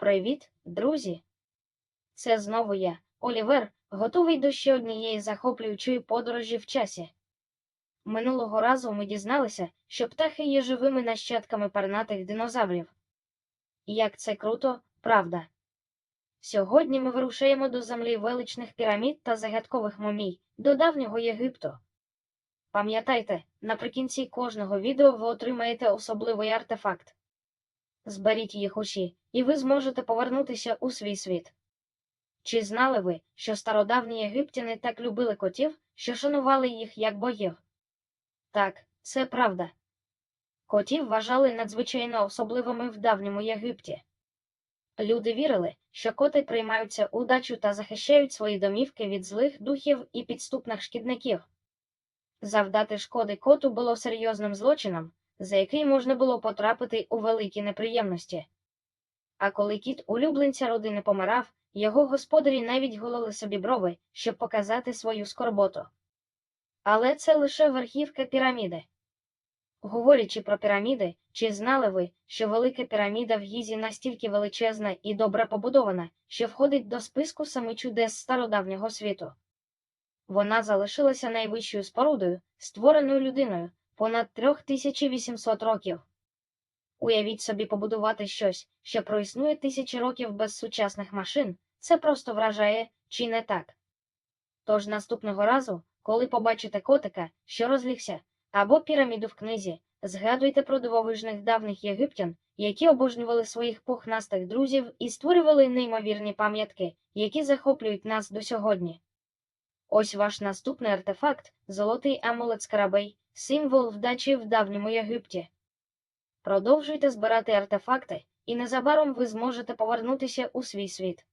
Привіт, друзі! Це знову я, Олівер, готовий до ще однієї захоплюючої подорожі в часі. Минулого разу ми дізналися, що птахи є живими нащадками пернатих динозаврів. Як це круто, правда. Сьогодні ми вирушаємо до землі величних пірамід та загадкових мумій, до давнього Єгипту. Пам'ятайте, наприкінці кожного відео ви отримаєте особливий артефакт. Зберіть їх усі, і ви зможете повернутися у свій світ. Чи знали ви, що стародавні єгиптяни так любили котів, що шанували їх як богів? Так, це правда. Котів вважали надзвичайно особливими в давньому Єгипті. Люди вірили, що коти приймаються удачу та захищають свої домівки від злих духів і підступних шкідників. Завдати шкоди коту було серйозним злочином, за який можна було потрапити у великі неприємності. А коли кіт улюбленця родини помирав, його господарі навіть голили собі брови, щоб показати свою скорботу. Але це лише верхівка піраміди. Говорячи про піраміди, чи знали ви, що велика піраміда в Гізі настільки величезна і добре побудована, що входить до списку семи чудес стародавнього світу? Вона залишилася найвищою спорудою, створеною людиною, понад 3800 років. Уявіть собі побудувати щось, що проіснує тисячі років без сучасних машин, це просто вражає, чи не так. Тож наступного разу, коли побачите котика, що розлігся, або піраміду в книзі, згадуйте про дивовижних давніх єгиптян, які обожнювали своїх пухнастих друзів і створювали неймовірні пам'ятки, які захоплюють нас до сьогодні. Ось ваш наступний артефакт золотий амулет Скарабей, символ вдачі в давньому Єгипті. Продовжуйте збирати артефакти, і незабаром ви зможете повернутися у свій світ.